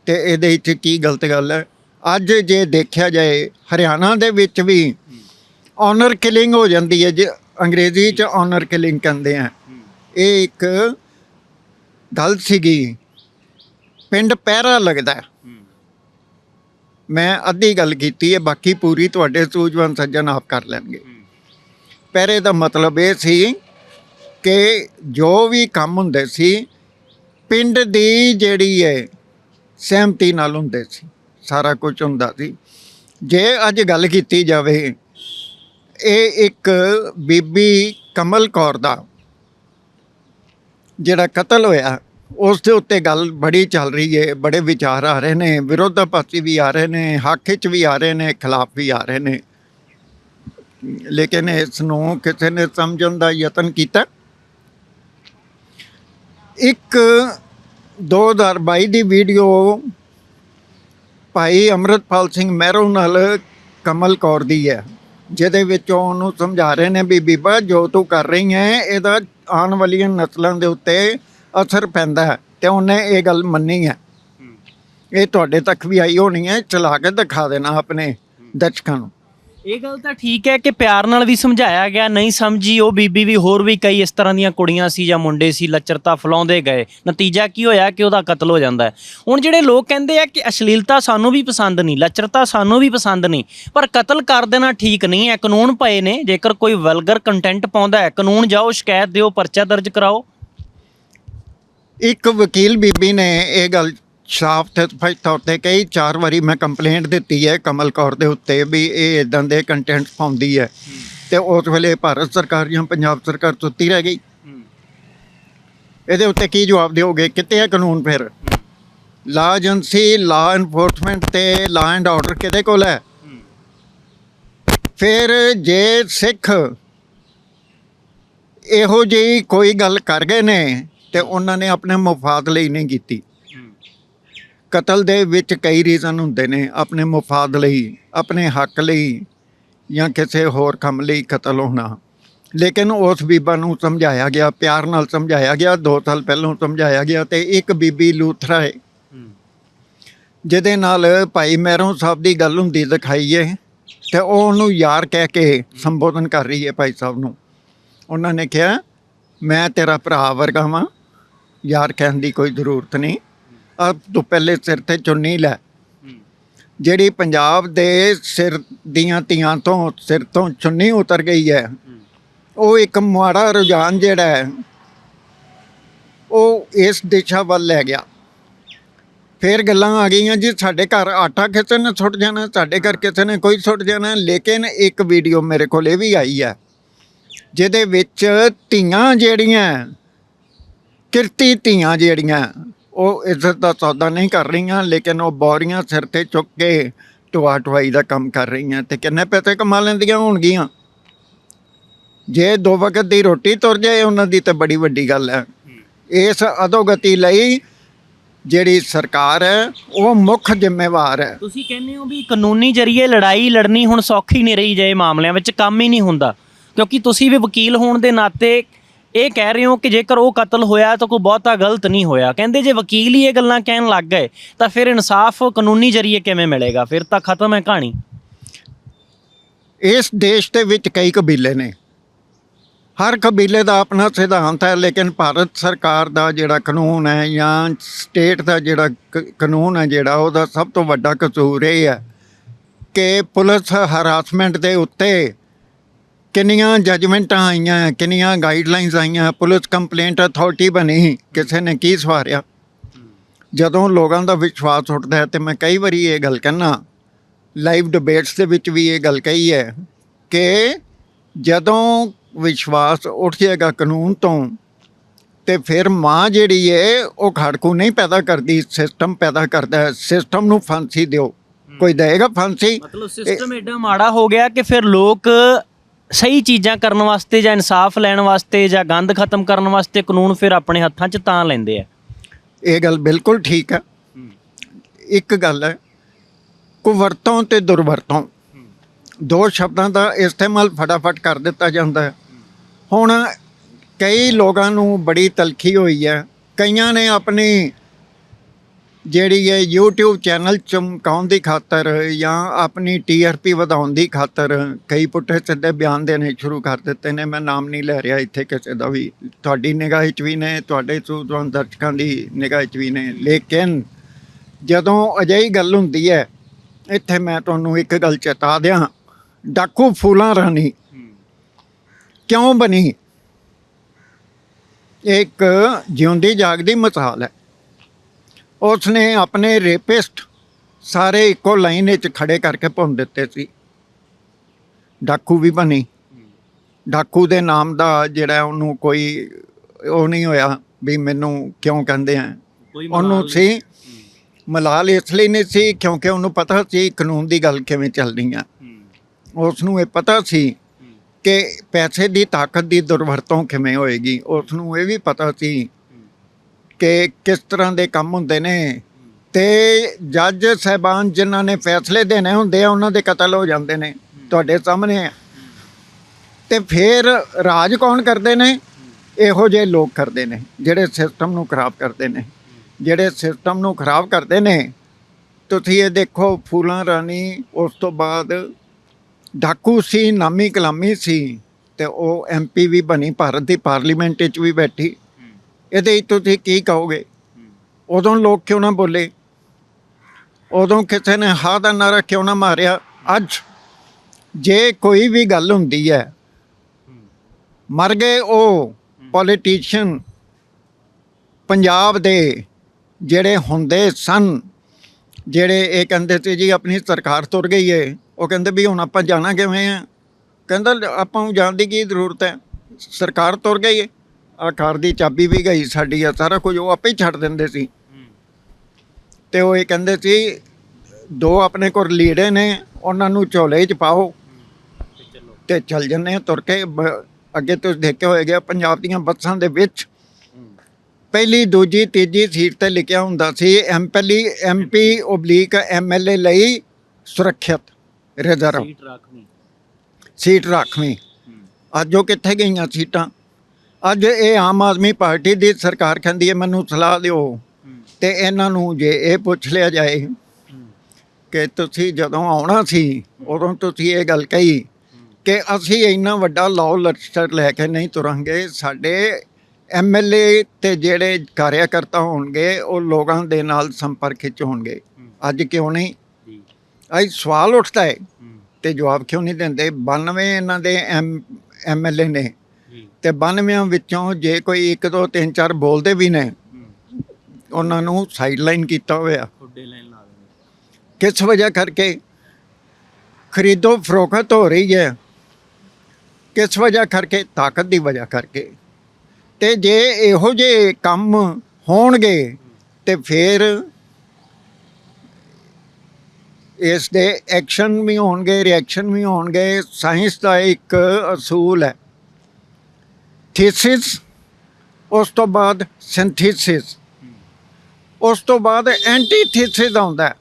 ਤੇ ਇਹਦੇ ਵਿੱਚ ਕੀ ਗਲਤ ਗੱਲ ਹੈ? ਅੱਜ ਜੇ ਦੇਖਿਆ ਜਾਏ, ਹਰਿਆਣਾ ਦੇ ਵਿੱਚ ਵੀ ਆਨਰ ਕਿਲਿੰਗ ਹੋ ਜਾਂਦੀ ਹੈ, ਜੇ ਅੰਗਰੇਜ਼ੀ ਚ ਆਨਰ ਕਿਲਿੰਗ ਕਹਿੰਦੇ ਆ। ਇਹ ਇੱਕ ਗੱਲ ਸੀਗੀ ਪਿੰਡ ਪਹਿਰਾ ਲੱਗਦਾ। ਮੈਂ ਅੱਧੀ ਗੱਲ ਕੀਤੀ ਹੈ ਬਾਕੀ ਪੂਰੀ ਤੁਹਾਡੇ ਸੂਝਵਾਨ ਸੱਜਣ ਆਪ ਕਰ ਲੈਣਗੇ। ਪਹਿਰੇ ਦਾ ਮਤਲਬ ਇਹ ਸੀ ਕਿ ਜੋ ਵੀ ਕੰਮ ਹੁੰਦੇ ਸੀ ਪਿੰਡ ਦੀ ਜਿਹੜੀ ਹੈ ਸਹਿਮਤੀ ਨਾਲ ਹੁੰਦੇ ਸੀ ਸਾਰਾ ਕੁਝ ਹੁੰਦਾ ਸੀ। ਜੇ ਅੱਜ ਗੱਲ ਕੀਤੀ ਜਾਵੇ ਇਹ ਇੱਕ ਬੀਬੀ ਕਮਲ ਕੌਰ ਦਾ ਜਿਹੜਾ ਕਤਲ ਹੋਇਆ, ਉਸ ਦੇ ਉੱਤੇ ਗੱਲ ਬੜੀ ਚੱਲ ਰਹੀ ਹੈ ਬੜੇ ਵਿਚਾਰ ਆ ਰਹੇ ਨੇ ਵਿਰੋਧਾਪਾਤੀ ਵੀ ਆ ਰਹੇ ਨੇ, ਹੱਕ 'ਚ ਵੀ ਆ ਰਹੇ ਨੇ, ਖਿਲਾਫ ਵੀ ਆ ਰਹੇ ਨੇ। ਲੇਕਿਨ ਇਸ ਨੂੰ ਕਿਸੇ ਨੇ ਸਮਝਣ ਦਾ ਯਤਨ ਕੀਤਾ। ਇੱਕ 2022 ਦੀ ਵੀਡੀਓ ਭਾਈ ਅਮਰਤਪਾਲ ਸਿੰਘ ਮਹਿਰੋ ਨਾਲ ਕਮਲ ਕੌਰ ਦੀ ਹੈ, ਜਿਹਦੇ ਵਿੱਚ ਉਹਨੂੰ ਸਮਝਾ ਰਹੇ ਨੇ ਵੀ ਬੀਬਾ ਜੋ ਤੂੰ ਕਰ ਰਹੀ ਹੈ, ਇਹਦਾ ਆਉਣ ਵਾਲੀਆਂ ਨਸਲਾਂ ਦੇ ਉੱਤੇ ਅਸਰ ਪੈਂਦਾ ਹੈ ਤੇ ਉਹਨੇ ਇਹ ਗੱਲ ਮੰਨੀ ਹੈ। ਇਹ ਤੁਹਾਡੇ ਤੱਕ ਵੀ ਆਈ ਹੋਣੀ ਹੈ ਚਲਾ ਕੇ ਦਿਖਾ ਦੇਣਾ ਆਪਣੇ ਦਰਸ਼ਕਾਂ ਨੂੰ।
ਇਹ ਗੱਲ ਤਾਂ ਠੀਕ ਹੈ ਕਿ ਪਿਆਰ ਨਾਲ ਵੀ ਸਮਝਾਇਆ ਗਿਆ, ਨਹੀਂ ਸਮਝੀ ਉਹ ਬੀਬੀ ਵੀ ਹੋਰ ਵੀ ਕਈ ਇਸ ਤਰ੍ਹਾਂ ਦੀਆਂ ਕੁੜੀਆਂ ਸੀ ਜਾਂ ਮੁੰਡੇ ਸੀ, ਲੱਚਰਤਾ ਫਲਾਉਂਦੇ ਗਏ। ਨਤੀਜਾ ਕੀ ਹੋਇਆ ਕਿ ਉਹਦਾ ਕਤਲ ਹੋ ਜਾਂਦਾ ਹੈ। ਹੁਣ ਜਿਹੜੇ ਲੋਕ ਕਹਿੰਦੇ ਆ ਕਿ ਅਸ਼ਲੀਲਤਾ ਸਾਨੂੰ ਵੀ ਪਸੰਦ ਨਹੀਂ, ਲੱਚਰਤਾ ਸਾਨੂੰ ਵੀ ਪਸੰਦ ਨਹੀਂ, ਪਰ ਕਤਲ ਕਰ ਦੇਣਾ ਠੀਕ ਨਹੀਂ ਹੈ, ਕਾਨੂੰਨ ਪਏ ਨੇ। ਜੇਕਰ ਕੋਈ ਵਲਗਰ ਕੰਟੈਂਟ ਪਾਉਂਦਾ ਹੈ, ਕਾਨੂੰਨ ਜਾਓ, ਸ਼ਿਕਾਇਤ ਦਿਓ, ਪਰਚਾ ਦਰਜ ਕਰਾਓ।
ਇੱਕ ਵਕੀਲ ਬੀਬੀ ਨੇ ਇਹ ਗੱਲ ਸਾਫ਼ ਤੇ ਸਪਸ਼ਟ ਤੌਰ ਤੇ ਕਈ ਚਾਰ ਵਾਰੀ ਮੈਂ ਕੰਪਲੇਂਟ ਦਿੱਤੀ ਹੈ ਕਮਲ ਕੌਰ ਦੇ ਉੱਤੇ ਵੀ ਇਹ ਇਦਾਂ ਦੇ ਕੰਟੈਂਟ ਪਾਉਂਦੀ ਹੈ। ਤੇ ਉਸ ਵੇਲੇ ਭਾਰਤ ਸਰਕਾਰ ਜਾਂ ਪੰਜਾਬ ਸਰਕਾਰ ਸੁੱਤੀ ਰਹਿ ਗਈ। ਇਹਦੇ ਉੱਤੇ ਕੀ ਜਵਾਬ ਦਿਓਗੇ? ਕਿਤੇ ਹੈ ਕਾਨੂੰਨ ਫਿਰ? ਲਾ ਏਜੰਸੀ ਲਾ ਐਨਫੋਰਸਮੈਂਟ ਤੇ ਲਾ ਐਂਡ ਆਰਡਰ ਕਿਹਦੇ ਕੋਲ ਹੈ? ਫਿਰ ਜੇ ਸਿੱਖ ਇਹੋ ਜਿਹੀ ਕੋਈ ਗੱਲ ਕਰ ਗਏ ਨੇ ਤੇ ਉਹਨਾਂ ਨੇ ਆਪਣੇ ਮਫਾਦ ਲਈ ਨਹੀਂ ਕੀਤੀ। ਕਤਲ ਦੇ ਵਿੱਚ ਕਈ ਰੀਜ਼ਨ ਹੁੰਦੇ ਨੇ, ਆਪਣੇ ਮਫਾਦ ਲਈ, ਆਪਣੇ ਹੱਕ ਲਈ ਜਾਂ ਕਿਸੇ ਹੋਰ ਕੰਮ ਲਈ ਕਤਲ ਹੋਣਾ। ਲੇਕਿਨ ਉਸ ਬੀਬਾ ਨੂੰ ਸਮਝਾਇਆ ਗਿਆ, ਪਿਆਰ ਨਾਲ ਸਮਝਾਇਆ ਗਿਆ 2 ਸਾਲ ਪਹਿਲਾਂ ਸਮਝਾਇਆ ਗਿਆ ਤੇ ਇੱਕ ਬੀਬੀ ਲੂਥਰਾ ਹੈ ਜਿਹਦੇ ਨਾਲ ਭਾਈ ਮਹਿਰੋਂ ਸਾਹਿਬ ਦੀ ਗੱਲ ਹੁੰਦੀ ਦਿਖਾਈਏ ਹੈ ਤੇ ਉਹ ਉਹਨੂੰ ਯਾਰ ਕਹਿ ਕੇ ਸੰਬੋਧਨ ਕਰ ਰਹੀ ਹੈ ਭਾਈ ਸਾਹਿਬ ਨੂੰ। ਉਹਨਾਂ ਨੇ ਕਿਹਾ, ਮੈਂ ਤੇਰਾ ਭਰਾ ਵਰਗਾ ਵਾਂ, ਯਾਰ ਕਹਿਣ ਦੀ ਕੋਈ ਜ਼ਰੂਰਤ ਨਹੀਂ। ਆ ਤੋਂ ਪਹਿਲੇ ਸਿਰ ਤੇ ਚੁੰਨੀ ਲੈ। ਜਿਹੜੀ ਪੰਜਾਬ ਦੇ ਸਿਰ ਦੀਆਂ ਧੀਆਂ ਤੋਂ ਸਿਰ ਤੋਂ ਚੁੰਨੀ ਉਤਰ ਗਈ ਹੈ, ਉਹ ਇੱਕ ਮਾੜਾ ਰੁਝਾਨ ਜਿਹੜਾ ਹੈ, ਉਹ ਇਸ ਦਿਸ਼ਾ ਵੱਲ ਲੈ ਗਿਆ। ਫੇਰ ਗੱਲਾਂ ਆ ਗਈਆਂ ਜੀ, ਸਾਡੇ ਘਰ ਆਟਾ ਕਿਸੇ ਨੇ ਸੁੱਟ ਜਾਣਾ, ਸਾਡੇ ਘਰ ਕਿਸੇ ਨੇ ਕੋਈ ਸੁੱਟ ਜਾਣਾ, ਲੇਕਿਨ ਇੱਕ ਵੀਡੀਓ ਮੇਰੇ ਕੋਲ ਇਹ ਵੀ ਆਈ ਹੈ, ਜਿਹਦੇ ਵਿੱਚ ਧੀਆਂ ਜਿਹੜੀਆਂ, ਕਿਰਤੀ ਧੀਆਂ ਜਿਹੜੀਆਂ ਉਹ ਇੱਜ਼ਤ ਦਾ ਸੌਦਾ ਨਹੀਂ ਕਰ ਰਹੀਆਂ, ਲੇਕਿਨ ਉਹ ਬੋਰੀਆਂ ਸਿਰ ਤੇ ਚੁੱਕ ਕੇ ਟਵਾ ਟਵਾਈ ਦਾ ਕੰਮ ਕਰ ਰਹੀਆਂ ਤੇ ਕਿੰਨੇ ਪੈਸੇ ਕਮਾ ਲੈਂਦੀਆਂ ਹੋਣਗੀਆਂ? ਜੇ ਦੋ ਵਕਤ ਦੀ ਰੋਟੀ ਤੁਰ ਜਾਏ, ਉਹਨਾਂ ਦੀ ਤਾਂ ਬੜੀ ਵੱਡੀ ਗੱਲ ਹੈ। ਇਸ ਅਦੋਗਤੀ ਲਈ ਜਿਹੜੀ ਸਰਕਾਰ ਹੈ, ਉਹ ਮੁੱਖ ਜ਼ਿੰਮੇਵਾਰ ਹੈ।
ਤੁਸੀਂ ਕਹਿੰਦੇ ਹੋ ਵੀ ਕਾਨੂੰਨੀ ਜਰੀਏ ਲੜਾਈ ਲੜਨੀ ਹੁਣ ਸੌਖੀ ਨਹੀਂ ਰਹੀ ਜੇ ਮਾਮਲਿਆਂ ਵਿੱਚ ਕੰਮ ਹੀ ਨਹੀਂ ਹੁੰਦਾ, ਕਿਉਂਕਿ ਤੁਸੀਂ ਵੀ ਵਕੀਲ ਹੋਣ ਦੇ ਨਾਤੇ ਇਹ ਕਹਿ ਰਹੇ ਹੋ ਕਿ ਜੇਕਰ ਉਹ ਕਤਲ ਹੋਇਆ ਤਾਂ ਕੋਈ ਬਹੁਤਾ ਗਲਤ ਨਹੀਂ ਹੋਇਆ। ਕਹਿੰਦੇ ਜੇ ਵਕੀਲ ਹੀ ਇਹ ਗੱਲਾਂ ਕਹਿਣ ਲੱਗ ਗਏ, ਤਾਂ ਫਿਰ ਇਨਸਾਫ ਕਾਨੂੰਨੀ ਜਰੀਏ ਕਿਵੇਂ ਮਿਲੇਗਾ? ਫਿਰ ਤਾਂ ਖਤਮ ਹੈ ਕਹਾਣੀ।
ਇਸ ਦੇਸ਼ ਦੇ ਵਿੱਚ ਕਈ ਕਬੀਲੇ ਨੇ। ਹਰ ਕਬੀਲੇ ਦਾ ਆਪਣਾ ਸਿਧਾਂਤ ਹੈ, ਲੇਕਿਨ ਭਾਰਤ ਸਰਕਾਰ ਦਾ ਜਿਹੜਾ ਕਾਨੂੰਨ ਹੈ ਜਾਂ ਸਟੇਟ ਦਾ ਜਿਹੜਾ ਕ- ਕਾਨੂੰਨ ਹੈ ਜਿਹੜਾ, ਉਹਦਾ ਸਭ ਤੋਂ ਵੱਡਾ ਕਸੂਰ ਇਹ ਹੈ ਕਿ ਪੁਲਿਸ ਹਰਾਸਮੈਂਟ ਦੇ ਉੱਤੇ ਕਿੰਨੀਆਂ ਜਜਮੈਂਟਾਂ ਆਈਆਂ ਕਿੰਨੀਆਂ ਗਾਈਡਲਾਈਨਸ ਆਈਆਂ ਪੁਲਿਸ ਕੰਪਲੇਂਟ ਅਥਾਰਟੀ ਬਣੀ ਕਿਸੇ ਨੇ ਕੀ ਸਵਾਰਿਆ? ਜਦੋਂ ਲੋਕਾਂ ਦਾ ਵਿਸ਼ਵਾਸ ਉੱਠਦਾ ਹੈ ਤੇ ਮੈਂ ਕਈ ਵਾਰੀ ਇਹ ਗੱਲ ਕਹਿਣਾ ਲਾਈਵ ਡਿਬੇਟਸ ਦੇ ਵਿੱਚ ਵੀ ਇਹ ਗੱਲ ਕਹੀ ਹੈ ਕਿ ਜਦੋਂ ਵਿਸ਼ਵਾਸ ਉੱਠ ਜਾਏਗਾ ਕਾਨੂੰਨ ਤੋਂ ਤੇ ਫਿਰ ਮਾਂ ਜਿਹੜੀ ਹੈ ਉਹ ਖੜਕੂ ਨਹੀਂ ਪੈਦਾ ਕਰਦੀ ਸਿਸਟਮ ਪੈਦਾ ਕਰਦਾ ਹੈ। ਸਿਸਟਮ ਨੂੰ ਫਾਂਸੀ ਦਿਓ। ਕੋਈ ਦੇਗਾ ਫਾਂਸੀ?
ਮਤਲਬ ਸਿਸਟਮ ਐਡਾ ਮਾੜਾ ਹੋ ਗਿਆ ਕਿ ਫਿਰ ਲੋਕ ਸਹੀ ਚੀਜ਼ਾਂ ਕਰਨ ਵਾਸਤੇ ਜਾਂ ਇਨਸਾਫ ਲੈਣ ਵਾਸਤੇ ਜਾਂ ਗੰਦ ਖਤਮ ਕਰਨ ਵਾਸਤੇ ਕਾਨੂੰਨ ਫਿਰ ਆਪਣੇ ਹੱਥਾਂ 'ਚ ਤਾਂ ਲੈਂਦੇ ਆ।
ਇਹ ਗੱਲ ਬਿਲਕੁਲ ਠੀਕ ਹੈ ਇੱਕ ਗੱਲ ਹੈ, ਕੁਵਰਤੋਂ ਤੇ ਦੁਰਵਰਤੋਂ ਦੋ ਸ਼ਬਦਾਂ ਦਾ ਇਸਤੇਮਾਲ ਫਟਾਫਟ ਕਰ ਦਿੱਤਾ ਜਾਂਦਾ ਹੈ। ਹੁਣ ਕਈ ਲੋਕਾਂ ਨੂੰ ਬੜੀ ਤਲਖੀ ਹੋਈ ਹੈ, ਕਈਆਂ ਨੇ ਆਪਣੀ ਜਿਹੜੀ ਹੈ YouTube ਚੈਨਲ ਚਮਕਾਉਣ ਦੀ ਖਾਤਰ ਜਾਂ ਆਪਣੀ TRP ਵਧਾਉਣ ਦੀ ਖਾਤਰ ਕਈ ਪੁੱਠੇ ਸਿੱਧੇ ਬਿਆਨ ਦੇਣੇ ਸ਼ੁਰੂ ਕਰ ਦਿੱਤੇ ਨੇ। ਮੈਂ ਨਾਮ ਨਹੀਂ ਲੈ ਰਿਹਾ ਇੱਥੇ ਕਿਸੇ ਦਾ ਵੀ। ਤੁਹਾਡੀ ਨਿਗਾਹ 'ਚ ਵੀ ਨੇ, ਤੁਹਾਡੇ ਸੂਝਵਾਨ ਦਰਸ਼ਕਾਂ ਦੀ ਨਿਗਾਹ 'ਚ ਵੀ ਨੇ। ਲੇਕਿਨ ਜਦੋਂ ਅਜਿਹੀ ਗੱਲ ਹੁੰਦੀ ਹੈ, ਇੱਥੇ ਮੈਂ ਤੁਹਾਨੂੰ ਇੱਕ ਗੱਲ ਚੇਤਾ ਦਿਆਂ। ਡਾਕੂ ਫੂਲਾਂ ਰਾਣੀ ਕਿਉਂ ਬਣੀ? ਇੱਕ ਜਿਉਂਦੀ ਜਾਗਦੀ ਮਿਸਾਲ ਹੈ। ਉਸਨੇ ਆਪਣੇ ਰੇਪਿਸਟ ਸਾਰੇ ਇੱਕੋ ਲਾਈਨ ਵਿੱਚ ਖੜੇ ਕਰਕੇ ਭੁੰਨ ਦਿੱਤੇ ਸੀ। ਡਾਕੂ ਵੀ ਬਣੀ। ਡਾਕੂ ਦੇ ਨਾਮ ਦਾ ਜਿਹੜਾ ਉਹਨੂੰ ਕੋਈ ਉਹ ਨਹੀਂ ਹੋਇਆ ਵੀ ਮੈਨੂੰ ਕਿਉਂ ਕਹਿੰਦੇ ਆ। ਉਹਨੂੰ ਸੀ। ਮਲਾਲ ਇਸ ਲਈ ਨਹੀਂ ਸੀ ਕਿਉਂਕਿ ਉਹਨੂੰ ਪਤਾ ਸੀ ਕਾਨੂੰਨ ਦੀ ਗੱਲ ਕਿਵੇਂ ਚੱਲਣੀ ਆ। ਉਸ ਨੂੰ ਇਹ ਪਤਾ ਸੀ ਕਿ ਪੈਸੇ ਦੀ ਤਾਕਤ ਦੀ ਦੁਰਵਰਤੋਂ ਕਿਵੇਂ ਹੋਏਗੀ। ਉਸ ਨੂੰ ਇਹ ਵੀ ਪਤਾ ਸੀ ਕਿ ਕਿਸ ਤਰ੍ਹਾਂ ਦੇ ਕੰਮ ਹੁੰਦੇ ਨੇ। ਤੇ ਜੱਜ ਸਹਿਬਾਨ ਜਿਨ੍ਹਾਂ ਨੇ ਫੈਸਲੇ ਦੇਣੇ ਹੁੰਦੇ ਆ, ਉਹਨਾਂ ਦੇ ਕਤਲ ਹੋ ਜਾਂਦੇ ਨੇ ਤੁਹਾਡੇ ਸਾਹਮਣੇ ਆ। ਤੇ ਫਿਰ ਰਾਜ ਕੌਣ ਕਰਦੇ ਨੇ? ਇਹੋ ਜਿਹੇ ਲੋਕ ਕਰਦੇ ਨੇ, ਜਿਹੜੇ ਸਿਸਟਮ ਨੂੰ ਖਰਾਬ ਕਰਦੇ ਨੇ। ਜਿਹੜੇ ਸਿਸਟਮ ਨੂੰ ਖਰਾਬ ਕਰਦੇ ਨੇ, ਤੁਸੀਂ ਇਹ ਦੇਖੋ ਫੂਲਾਂ ਰਾਣੀ, ਉਸ ਤੋਂ ਬਾਅਦ ਡਾਕੂ ਸੀ ਨਾਮੀ ਕਲਾਮੀ ਸੀ, ਤੇ ਉਹ ਐਮਪੀ ਵੀ ਬਣੀ, ਭਾਰਤ ਦੀ ਪਾਰਲੀਮੈਂਟ ਵਿੱਚ ਵੀ ਬੈਠੀ। ਇਹਦੇ ਵਿੱਚ ਤੁਸੀਂ ਕੀ ਕਹੋਗੇ? ਉਦੋਂ ਲੋਕ ਕਿਉਂ ਨਾ ਬੋਲੇ? ਉਦੋਂ ਕਿਸੇ ਨੇ ਹਾਂ ਦਾ ਨਾਰਾ ਕਿਉਂ ਨਾ ਮਾਰਿਆ? ਅੱਜ ਜੇ ਕੋਈ ਵੀ ਗੱਲ ਹੁੰਦੀ ਹੈ, ਮਰ ਗਏ ਉਹ ਪੋਲੀਟੀਸ਼ੀਅਨ ਪੰਜਾਬ ਦੇ ਜਿਹੜੇ ਹੁੰਦੇ ਸਨ, ਜਿਹੜੇ ਇਹ ਕਹਿੰਦੇ ਸੀ ਜੀ ਆਪਣੀ ਸਰਕਾਰ ਤੁਰ ਗਈ ਏ, ਉਹ ਕਹਿੰਦੇ ਵੀ ਹੁਣ ਆਪਾਂ ਜਾਣਾ ਕਿਵੇਂ ਆ? ਕਹਿੰਦਾ ਆਪਾਂ ਨੂੰ ਜਾਣ ਦੀ ਕੀ ਜ਼ਰੂਰਤ ਹੈ? ਸਰਕਾਰ ਤੁਰ ਗਈ ਏ। ਆ ਕਾਰ ਦੀ ਚਾਬੀ ਵੀ ਗਈ ਸਾਡੀ ਆ ਸਾਰਾ ਕੁਝ ਉਹ ਆਪੇ ਹੀ ਛੱਡ ਦਿੰਦੇ ਸੀ। ਤੇ ਉਹ ਇਹ ਕਹਿੰਦੇ ਸੀ ਦੋ ਆਪਣੇ ਕੋਲ ਲੀੜੇ ਨੇ ਉਹਨਾਂ ਨੂੰ ਝੋਲੇ 'ਚ ਪਾਓ ਤੇ ਚੱਲ ਜੰਨੇ ਆ ਤੁਰ ਕੇ ਅੱਗੇ ਤੁਸੀਂ ਦੇਖਿਆ ਹੋਏਗਾ ਪੰਜਾਬ ਦੀਆਂ ਬੱਸਾਂ ਦੇ ਵਿੱਚ। ਪਹਿਲੀ ਦੂਜੀ ਤੀਜੀ ਸੀਟ ਤੇ ਲਿਖਿਆ ਹੁੰਦਾ ਸੀ ਐਮਪੀ ਐਮਪੀ ਓਬਲੀਕ ਐਮਐਲਏ ਲਈ ਸੁਰੱਖਿਅਤ ਰਿਜ਼ਰਵ।
ਸੀਟ ਰੱਖਣੀ।
ਸੀਟ ਰਾਖਵੀਂ ਅੱਜ ਉਹ ਕਿੱਥੇ ਗਈਆਂ ਸੀਟਾਂ? ਅੱਜ ਇਹ ਆਮ ਆਦਮੀ ਪਾਰਟੀ ਦੀ ਸਰਕਾਰ ਕਹਿੰਦੀ ਹੈ, ਮੈਨੂੰ ਸਲਾਹ ਦਿਓ। ਤੇ ਇਹਨਾਂ ਨੂੰ ਜੇ ਇਹ ਪੁੱਛ ਲਿਆ ਜਾਏ ਕਿ ਤੁਸੀਂ ਜਦੋਂ ਆਉਣਾ ਸੀ, ਉਦੋਂ ਤੁਸੀਂ ਇਹ ਗੱਲ ਕਹੀ ਕਿ ਅਸੀਂ ਇੰਨਾ ਵੱਡਾ ਲਾਅ ਲਸਟਰ ਲੈ ਕੇ ਨਹੀਂ ਤੁਰਾਂਗੇ। ਸਾਡੇ ਐਮਐਲਏ ਤੇ ਜਿਹੜੇ ਕਾਰਿਆਕਰਤਾ ਹੋਣਗੇ, ਉਹ ਲੋਕਾਂ ਦੇ ਨਾਲ ਸੰਪਰਕ ਵਿੱਚ ਹੋਣਗੇ। ਅੱਜ ਕਿਉਂ ਨਹੀਂ? ਅੱਜ ਸਵਾਲ ਉੱਠਦਾ ਹੈ ਤੇ ਜਵਾਬ ਕਿਉਂ ਨਹੀਂ ਦਿੰਦੇ? 92 ਇਹਨਾਂ ਦੇ ਐਮ ਐਮਐਲਏ ਨੇ। ਤੇ 92 ਵਿੱਚੋਂ ਜੇ ਕੋਈ 1 2 3 4 ਬੋਲਦੇ ਵੀ ਨੇ ਉਹਨਾਂ ਨੂੰ ਸਾਈਡਲਾਈਨ ਕੀਤਾ ਹੋਇਆ। ਕਿਸ ਵਜ੍ਹਾ ਕਰਕੇ? ਖਰੀਦੋ ਫਰੋਖਤ ਹੋ ਰਹੀ ਹੈ। ਕਿਸ ਵਜ੍ਹਾ ਕਰਕੇ? ਤਾਕਤ ਦੀ ਵਜ੍ਹਾ ਕਰਕੇ। ਤੇ ਜੇ ਇਹੋ ਜਿਹੇ ਕੰਮ ਹੋਣਗੇ ਤੇ ਫਿਰ ਇਸ ਦੇ ਐਕਸ਼ਨ ਵੀ ਹੋਣਗੇ ਰਿਐਕਸ਼ਨ ਵੀ ਹੋਣਗੇ। ਸਾਇੰਸ ਦਾ ਇੱਕ ਅਸੂਲ ਹੈ। ਥੀਸਿਸ ਉਸ ਤੋਂ ਬਾਅਦ ਸਿੰਥੇਸਿਸ ਉਸ ਤੋਂ ਬਾਅਦ ਐਂਟੀਥੀਸਿਸ ਆਉਂਦਾ।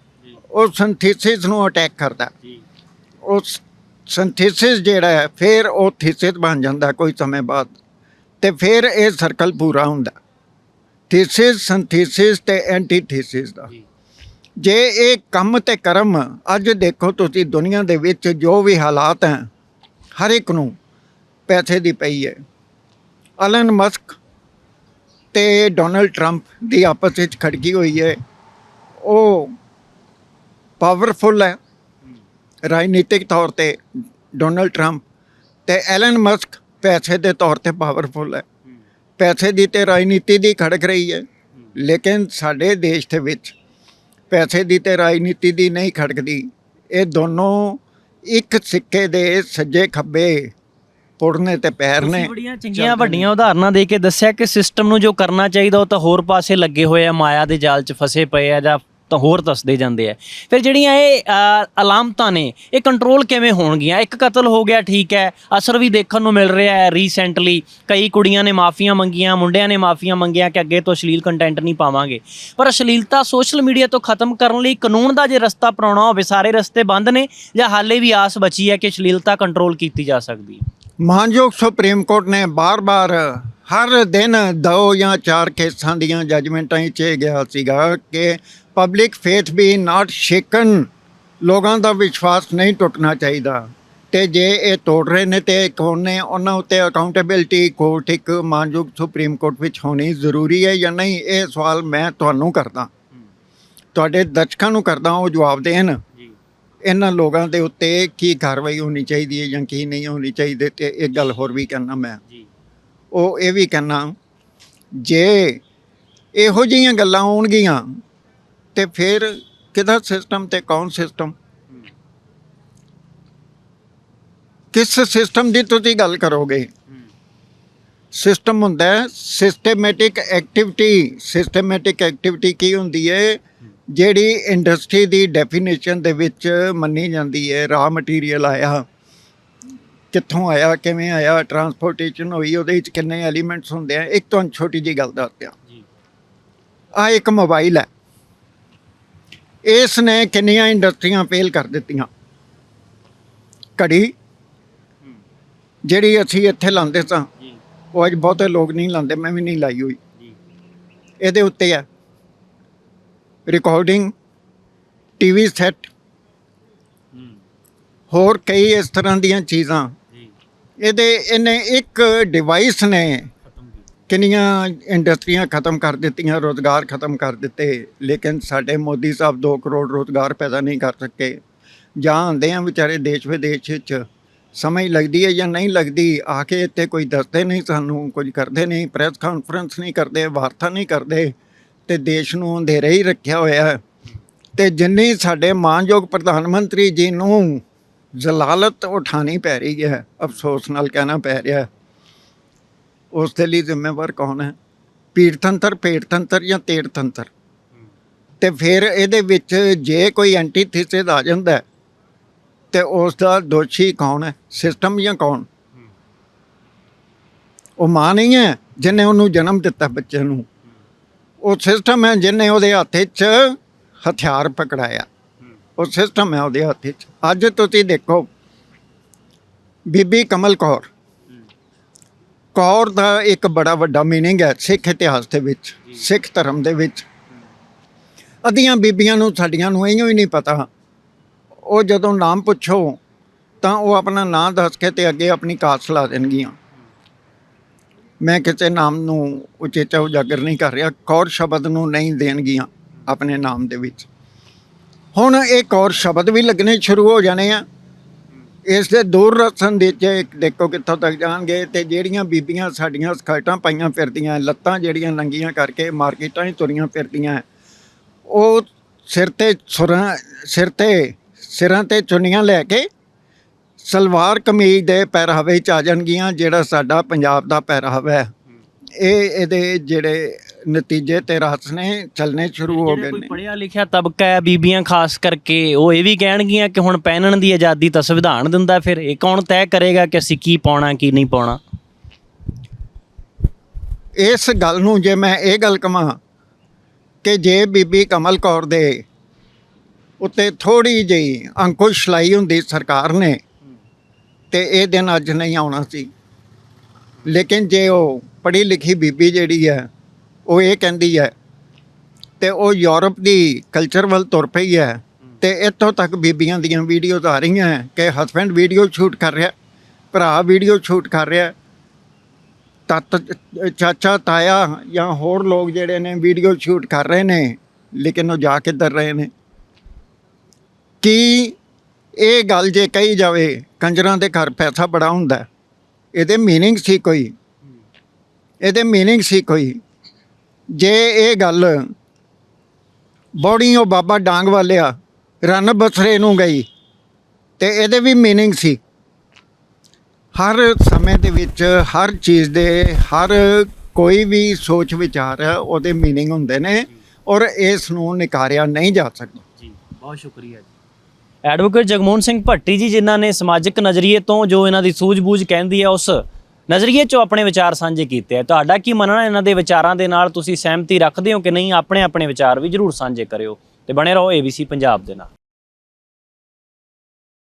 ਉਹ ਸਿੰਥੇਸਿਸ ਨੂੰ ਅਟੈਕ ਕਰਦਾ ਉਹ ਸਿੰਥੇਸਿਸ ਜਿਹੜਾ ਹੈ ਫਿਰ ਉਹ ਥੀਸਿਸ ਬਣ ਜਾਂਦਾ ਕੋਈ ਸਮੇਂ ਬਾਅਦ। ਤੇ ਫਿਰ ਇਹ ਸਰਕਲ ਪੂਰਾ ਹੁੰਦਾ ਥੀਸਿਸ ਸਿੰਥੇਸਿਸ ਤੇ ਐਂਟੀਥੀਸਿਸ ਦਾ।
ਜੀ।
ਜੇ ਇਹ ਕੰਮ ਤੇ ਕਰਮ ਅੱਜ ਦੇਖੋ ਤੁਸੀਂ ਦੁਨੀਆ ਦੇ ਵਿੱਚ ਜੋ ਵੀ ਹਾਲਾਤ ਹੈ ਹਰ ਇੱਕ ਨੂੰ ਪੈਸੇ ਦੀ ਪਈ ਹੈ। ਅਲਨ ਮਸਕ ਤੇ ਡੋਨਲਡ ਟਰੰਪ ਦੀ ਆਪਸ ਵਿੱਚ ਖੜਕੀ ਹੋਈ ਹੈ। ਉਹ ਪਾਵਰਫੁਲ ਹੈ। ਰਾਜਨੀਤਿਕ ਤੌਰ ਤੇ ਡੋਨਲਡ ਟਰੰਪ ਤੇ ਐਲਨ ਮਸਕ ਪੈਸੇ ਦੇ ਤੌਰ ਤੇ ਪਾਵਰਫੁਲ ਹੈ। ਪੈਸੇ ਦੀ ਤੇ ਰਾਜਨੀਤੀ ਦੀ ਖੜਕ ਰਹੀ ਹੈ। ਲੇਕਿਨ ਸਾਡੇ ਦੇਸ਼ ਦੇ ਵਿੱਚ ਪੈਸੇ ਦੀ ਤੇ ਰਾਜਨੀਤੀ ਦੀ ਨਹੀਂ ਖੜਕਦੀ ਇਹ ਦੋਨੋਂ ਇੱਕ ਸਿੱਕੇ ਦੇ ਸੱਜੇ ਖੱਬੇ ਪੁੜਨੇ ਤੇ ਪੈਰ ਨੇ।
ਬੜੀਆਂ ਚੰਗੀਆਂ ਵੱਡੀਆਂ ਉਦਾਹਰਨਾਂ ਦੇ ਕੇ ਦੱਸਿਆ ਕਿ ਸਿਸਟਮ ਨੂੰ ਜੋ ਕਰਨਾ ਚਾਹੀਦਾ ਉਹ ਤਾਂ ਹੋਰ ਪਾਸੇ ਲੱਗੇ ਹੋਏ ਆ ਮਾਇਆ ਦੇ ਜਾਲ 'ਚ ਫਸੇ ਪਏ ਆ ਜਾਂ ਤਾਂ ਹੋਰ ਦੱਸਦੇ ਜਾਂਦੇ ਆ। ਫਿਰ ਜਿਹੜੀਆਂ ਇਹ ਅਲਾਮਤਾਂ ਨੇ ਇਹ ਕੰਟਰੋਲ ਕਿਵੇਂ ਹੋਣਗੀਆਂ? ਇੱਕ ਕਤਲ ਹੋ ਗਿਆ ਠੀਕ ਹੈ। ਅਸਰ ਵੀ ਦੇਖਣ ਨੂੰ ਮਿਲ ਰਿਹਾ ਹੈ ਰੀਸੈਂਟਲੀ ਕਈ ਕੁੜੀਆਂ ਨੇ ਮਾਫੀਆਂ ਮੰਗੀਆਂ ਮੁੰਡਿਆਂ ਨੇ ਮਾਫੀਆਂ ਮੰਗੀਆਂ ਕਿ ਅੱਗੇ ਤੋਂ ਅਸ਼ਲੀਲ ਕੰਟੈਂਟ ਨਹੀਂ ਪਾਵਾਂਗੇ। ਪਰ ਅਸ਼ਲੀਲਤਾ ਸੋਸ਼ਲ ਮੀਡੀਆ ਤੋਂ ਖਤਮ ਕਰਨ ਲਈ ਕਾਨੂੰਨ ਦਾ ਜੇ ਰਸਤਾ ਅਪਣਾਉਣਾ ਹੋਵੇ ਸਾਰੇ ਰਸਤੇ ਬੰਦ ਨੇ ਜਾਂ ਹਾਲੇ ਵੀ ਆਸ ਬਚੀ ਹੈ ਕਿ ਅਸ਼ਲੀਲਤਾ ਕੰਟਰੋਲ ਕੀਤੀ ਜਾ ਸਕਦੀ ਹੈ।
ਮਾਨਯੋਗ ਸੁਪਰੀਮ ਕੋਰਟ ਨੇ ਬਾਰ-ਬਾਰ ਹਰ ਦਿਨ ਦੋ ਜਾਂ ਚਾਰ ਕੇਸਾਂ ਦੀਆਂ ਜੱਜਮੈਂਟਾਂ ਵਿੱਚ ਇਹ ਗਿਆ ਸੀਗਾ ਕਿ ਪਬਲਿਕ ਫੇਥ ਵੀ ਨਾਟ ਸ਼ੇਕਨ ਲੋਕਾਂ ਦਾ ਵਿਸ਼ਵਾਸ ਨਹੀਂ ਟੁੱਟਣਾ ਚਾਹੀਦਾ। ਤੇ ਜੇ ਇਹ ਤੋੜ ਰਹੇ ਨੇ ਤੇ ਕੌਣ ਨੇ ਉਹਨਾਂ ਉੱਤੇ ਅਕਾਊਂਟੇਬਿਲਟੀ ਕੋਰਟ ਇੱਕ ਮਾਨਯੋਗ ਸੁਪਰੀਮ ਕੋਰਟ ਵਿੱਚ ਹੋਣੀ ਜ਼ਰੂਰੀ ਹੈ ਜਾਂ ਨਹੀਂ ਇਹ ਸਵਾਲ ਮੈਂ ਤੁਹਾਨੂੰ ਕਰਦਾ। ਤੁਹਾਡੇ ਦਰਸ਼ਕਾਂ ਨੂੰ ਕਰਦਾ ਉਹ ਜਵਾਬ ਦੇਣ। ਇਹਨਾਂ ਲੋਕਾਂ ਦੇ ਉੱਤੇ ਕੀ ਕਾਰਵਾਈ ਹੋਣੀ ਚਾਹੀਦੀ ਹੈ ਜਾਂ ਕੀ ਨਹੀਂ ਹੋਣੀ ਚਾਹੀਦੀ ਤੇ ਇੱਕ ਗੱਲ ਹੋਰ ਵੀ ਕਹਿਣਾ ਮੈਂ। ਉਹ ਇਹ ਵੀ ਕਹਿਣਾ ਜੇ ਇਹੋ ਜਿਹੀਆਂ ਗੱਲਾਂ ਆਉਣਗੀਆਂ ਤੇ ਫਿਰ ਕਿਹਦਾ ਸਿਸਟਮ ਤੇ ਕੌਣ ਸਿਸਟਮ ਕਿਸ ਸਿਸਟਮ ਦੀ ਤੁਸੀਂ ਗੱਲ ਕਰੋਗੇ? ਸਿਸਟਮ ਹੁੰਦਾ ਹੈ ਸਿਸਟੇਮੈਟਿਕ ਐਕਟੀਵਿਟੀ ਸਿਸਟੇਮੈਟਿਕ ਐਕਟੀਵਿਟੀ ਕੀ ਹੁੰਦੀ ਹੈ? ਜਿਹੜੀ ਇੰਡਸਟਰੀ ਦੀ ਡੈਫੀਨੇਸ਼ਨ ਦੇ ਵਿੱਚ ਮੰਨੀ ਜਾਂਦੀ ਹੈ ਰਾ ਮਟੀਰੀਅਲ ਆਇਆ ਕਿੱਥੋਂ ਆਇਆ ਕਿਵੇਂ ਆਇਆ ਟਰਾਂਸਪੋਰਟੇਸ਼ਨ ਹੋਈ ਉਹਦੇ ਵਿੱਚ ਕਿੰਨੇ ਐਲੀਮੈਂਟਸ ਹੁੰਦੇ ਆ ਇੱਕ ਤੁਹਾਨੂੰ ਛੋਟੀ ਜੀ ਗੱਲ ਦੱਸਦਿਆਂ
ਜੀ।
ਆ ਇੱਕ ਮੋਬਾਈਲ ਹੈ। ਇਸ ਨੇ ਕਿੰਨੀਆਂ ਇੰਡਸਟਰੀਆਂ ਫੇਲ ਕਰ ਦਿੱਤੀਆਂ? ਘੜੀ। ਜਿਹੜੀ ਅਸੀਂ ਇੱਥੇ ਲਾਉਂਦੇ ਸਾਂ ਉਹ ਅੱਜ ਬਹੁਤੇ ਲੋਕ ਨਹੀਂ ਲਾਉਂਦੇ ਮੈਂ ਵੀ ਨਹੀਂ ਲਾਈ ਹੋਈ। ਇਹਦੇ ਉੱਤੇ ਹੈ। ਰਿਕਾਰਡਿੰਗ ਟੀਵੀ ਸੈੱਟ ਹੋਰ ਕਈ ਇਸ ਤਰ੍ਹਾਂ ਦੀਆਂ ਚੀਜ਼ਾਂ। ਇਹਦੇ ਇਹਨੇ ਇੱਕ ਡਿਵਾਈਸ ਨੇ ਕਿੰਨੀਆਂ ਇੰਡਸਟਰੀਆਂ ਖਤਮ ਕਰ ਦਿੱਤੀਆਂ ਰੋਜ਼ਗਾਰ ਖਤਮ ਕਰ ਦਿੱਤੇ ਲੇਕਿਨ ਸਾਡੇ ਮੋਦੀ ਸਾਹਿਬ 2 ਕਰੋੜ ਰੋਜ਼ਗਾਰ ਪੈਦਾ ਨਹੀਂ ਕਰ ਸਕੇ। ਜਾਂ ਆਉਂਦੇ ਆ ਵਿਚਾਰੇ ਦੇਸ਼ ਵਿਦੇਸ਼ ਵਿੱਚ ਸਮਝ ਲੱਗਦੀ ਹੈ ਜਾਂ ਨਹੀਂ ਲੱਗਦੀ ਆ ਕੇ ਇੱਥੇ ਕੋਈ ਦੱਸਦੇ ਨਹੀਂ ਸਾਨੂੰ ਕੁਝ ਕਰਦੇ ਨਹੀਂ ਪ੍ਰੈਸ ਕਾਨਫਰੰਸ ਨਹੀਂ ਕਰਦੇ ਵਾਰਤਾ ਨਹੀਂ ਕਰਦੇ। ਤੇ ਦੇਸ਼ ਨੂੰ ਅੰਧੇਰੇ ਹੀ ਰੱਖਿਆ ਹੋਇਆ ਹੈ। ਤੇ ਜਿੰਨੀ ਸਾਡੇ ਮਾਨਯੋਗ ਪ੍ਰਧਾਨ ਮੰਤਰੀ ਜੀ ਨੂੰ ਜ਼ਲਾਲਤ ਉਠਾਣੀ ਪੈ ਰਹੀ ਹੈ ਅਫਸੋਸ ਨਾਲ ਕਹਿਣਾ ਪੈ ਰਿਹਾ ਹੈ ਉਸ ਦੇ ਲਈ ਜ਼ਿੰਮੇਵਾਰ ਕੌਣ ਹੈ? ਪੀੜਤੰਤਰ ਪੇੜਤੰਤਰ ਜਾਂ ਤੇੜਤੰਤਰ? ਤੇ ਫਿਰ ਇਹਦੇ ਵਿੱਚ ਜੇ ਕੋਈ ਐਂਟੀਥੀਸਿਸ ਆ ਜਾਂਦਾ ਹੈ, ਤੇ ਉਸ ਦਾ ਦੋਸ਼ੀ ਕੌਣ ਹੈ? ਸਿਸਟਮ ਜਾਂ ਕੌਣ? ਉਹ ਮਾਂ ਨਹੀਂ ਹੈ ਜਿਹਨੇ ਉਹਨੂੰ ਜਨਮ ਦਿੱਤਾ ਬੱਚੇ ਨੂੰ। ਉਹ ਸਿਸਟਮ ਹੈ ਜਿਹਨੇ ਉਹਦੇ ਹੱਥ 'ਚ ਹਥਿਆਰ ਪਕੜਾਇਆ। ਉਹ ਸਿਸਟਮ ਹੈ ਉਹਦੇ ਹੱਥ 'ਚ ਅੱਜ ਤੁਸੀਂ ਦੇਖੋ ਬੀਬੀ ਕਮਲ ਕੌਰ। ਕੌਰ ਦਾ ਇੱਕ ਬੜਾ ਵੱਡਾ ਮੀਨਿੰਗ ਹੈ ਸਿੱਖ ਇਤਿਹਾਸ ਦੇ ਵਿੱਚ ਸਿੱਖ ਧਰਮ ਦੇ ਵਿੱਚ। ਅੱਧੀਆਂ ਬੀਬੀਆਂ ਨੂੰ ਸਾਡੀਆਂ ਨੂੰ ਇਹੀਓ ਹੀ ਨਹੀਂ ਪਤਾ। ਉਹ ਜਦੋਂ ਨਾਮ ਪੁੱਛੋ ਤਾਂ ਉਹ ਆਪਣਾ ਨਾਂ ਦੱਸ ਕੇ ਤੇ ਅੱਗੇ ਆਪਣੀ ਕਾਸ ਲਾ ਦੇਣਗੀਆਂ। ਮੈਂ ਕਿਸੇ ਨਾਮ ਨੂੰ ਉਚੇਚਾ ਉਜਾਗਰ ਨਹੀਂ ਕਰ ਰਿਹਾ। ਕੌਰ ਸ਼ਬਦ ਨੂੰ ਨਹੀਂ ਦੇਣਗੀਆਂ ਆਪਣੇ ਨਾਮ ਦੇ ਵਿੱਚ। ਹੁਣ ਇਹ ਕੌਰ ਸ਼ਬਦ ਵੀ ਲੱਗਣੇ ਸ਼ੁਰੂ ਹੋ ਜਾਣੇ ਆ। ਇਸ ਦੇ ਦੂਰ ਰਸਨ ਦੇ ਚ ਦੇਖੋ ਕਿੱਥੋਂ ਤੱਕ ਜਾਣਗੇ ਤੇ ਜਿਹੜੀਆਂ ਬੀਬੀਆਂ ਸਾਡੀਆਂ ਸਕਰਟਾਂ ਪਾਈਆਂ ਫਿਰਦੀਆਂ, ਲੱਤਾਂ ਜਿਹੜੀਆਂ ਨੰਗੀਆਂ ਕਰਕੇ ਮਾਰਕੀਟਾਂ 'ਚ ਤੁਰੀਆਂ ਫਿਰਦੀਆਂ, ਉਹ ਸਿਰ ਤੇ ਸੁਰਾਂ ਸਿਰ ਤੇ ਸਿਰਾਂ ਤੇ ਚੁੰਨੀਆਂ ਲੈ ਕੇ ਸਲਵਾਰ ਕਮੀਜ਼ ਦੇ ਪਹਿਰਾਵੇ 'ਚ ਆ ਜਾਣਗੀਆਂ ਜਿਹੜਾ ਸਾਡਾ ਪੰਜਾਬ ਦਾ ਪਹਿਰਾਵਾ ਹੈ। ਇਹ ਇਹਦੇ ਜਿਹੜੇ ਨਤੀਜੇ ਤੇ ਰਸ ਨੇ ਚੱਲਣੇ ਸ਼ੁਰੂ ਹੋ ਗਏ ਨੇ।
ਪੜਿਆ ਲਿਖਿਆ ਤਬਕਾ ਹੈ ਬੀਬੀਆਂ ਖਾਸ ਕਰਕੇ ਉਹ ਇਹ ਵੀ ਕਹਿਣਗੀਆਂ ਕਿ ਹੁਣ ਪਹਿਨਣ ਦੀ ਆਜ਼ਾਦੀ ਤਾਂ ਸੰਵਿਧਾਨ ਦਿੰਦਾ ਫਿਰ ਇਹ ਕੌਣ ਤੈਅ ਕਰੇਗਾ ਕਿ ਅਸੀਂ ਕੀ ਪਾਉਣਾ ਕੀ ਨਹੀਂ ਪਾਉਣਾ?
ਇਸ ਗੱਲ ਨੂੰ ਜੇ ਮੈਂ ਇਹ ਗੱਲ ਕਵਾਂ ਕਿ ਜੇ ਬੀਬੀ ਕਮਲ ਕੌਰ ਦੇ ਉੱਤੇ ਥੋੜੀ ਜਿਹੀ ਅੰਕੁਸ਼ ਲਾਈ ਹੁੰਦੀ ਸਰਕਾਰ ਨੇ ਤੇ ਇਹ ਦਿਨ ਅੱਜ ਨਹੀਂ ਆਉਣਾ ਸੀ। ਲੇਕਿਨ ਜੇ ਉਹ ਪੜ੍ਹੀ ਲਿਖੀ ਬੀਬੀ ਜਿਹੜੀ ਹੈ, ਉਹ ਇਹ ਕਹਿੰਦੀ ਹੈ ਤੇ ਉਹ ਯੂਰਪ ਦੀ ਕਲਚਰ ਵੱਲ ਤੁਰ ਪਈ ਹੈ ਤੇ ਇੱਥੋਂ ਤੱਕ ਬੀਬੀਆਂ ਦੀਆਂ ਵੀਡੀਓਜ਼ ਆ ਰਹੀਆਂ ਹੈ ਕਿ ਹਸਬੈਂਡ ਵੀਡੀਓ ਸ਼ੂਟ ਕਰ ਰਿਹਾ, ਭਰਾ ਵੀਡੀਓ ਸ਼ੂਟ ਕਰ ਰਿਹਾ, ਤਤ, ਚਾਚਾ, ਤਾਇਆ ਜਾਂ ਹੋਰ ਲੋਕ ਜਿਹੜੇ ਨੇ ਵੀਡੀਓ ਸ਼ੂਟ ਕਰ ਰਹੇ ਨੇ, ਲੇਕਿਨ ਉਹ ਜਾ ਕਿੱਧਰ ਰਹੇ ਨੇ? ਕੀ ਇਹ ਗੱਲ ਜੇ ਕਹੀ ਜਾਵੇ, ਕੰਜਰਾਂ ਦੇ ਘਰ ਪੈਸਾ ਬੜਾ ਹੁੰਦਾ ਇਹਦੇ ਮੀਨਿੰਗ ਸੀ ਕੋਈ। ਇਹਦੇ ਮੀਨਿੰਗ ਸੀ ਕੋਈ। ਜੇ ਇਹ ਗੱਲ ਬੋੜੀਓ ਬਾਬਾ ਡਾਂਗ ਵਾਲਿਆ ਰਨ ਬਸਰੇ ਨੂੰ ਗਈ, ਤੇ ਇਹਦੇ ਵੀ ਮੀਨਿੰਗ ਸੀ। ਹਰ ਸਮੇਂ ਦੇ ਵਿੱਚ ਹਰ ਚੀਜ਼ ਦੇ ਹਰ ਕੋਈ ਵੀ ਸੋਚ ਵਿਚਾਰ ਹੈ ਉਹਦੇ ਮੀਨਿੰਗ ਹੁੰਦੇ ਨੇ ਔਰ ਇਸ ਨੂੰ ਨਿਕਾਰਿਆ ਨਹੀਂ ਜਾ ਸਕਦਾ।
ਜੀ, ਬਹੁਤ ਸ਼ੁਕਰੀਆ ਜੀ। ਐਡਵੋਕੇਟ ਜਗਮੋਹਨ ਸਿੰਘ ਭੱਟੀ ਜੀ, ਜਿਨ੍ਹਾਂ ਨੇ ਸਮਾਜਿਕ ਨਜ਼ਰੀਏ ਤੋਂ ਜੋ ਇਹਨਾਂ ਦੀ ਸੂਝ-ਬੂਝ ਕਹਿੰਦੀ ਹੈ, ਉਸ ਨਜ਼ਰੀਏ 'ਚੋਂ ਆਪਣੇ ਵਿਚਾਰ ਸਾਂਝੇ ਕੀਤੇ ਆ ਤੁਹਾਡਾ ਕੀ ਮੰਨਣਾ ਇਹਨਾਂ ਦੇ ਵਿਚਾਰਾਂ ਦੇ ਨਾਲ? ਤੁਸੀਂ ਸਹਿਮਤੀ ਰੱਖਦੇ ਹੋ ਕਿ ਨਹੀਂ? ਆਪਣੇ ਆਪਣੇ ਵਿਚਾਰ ਵੀ ਜਰੂਰ ਸਾਂਝੇ ਕਰਿਓ ਤੇ ਬਣੇ ਰਹੋ ABC ਪੰਜਾਬ ਦੇ ਨਾਲ।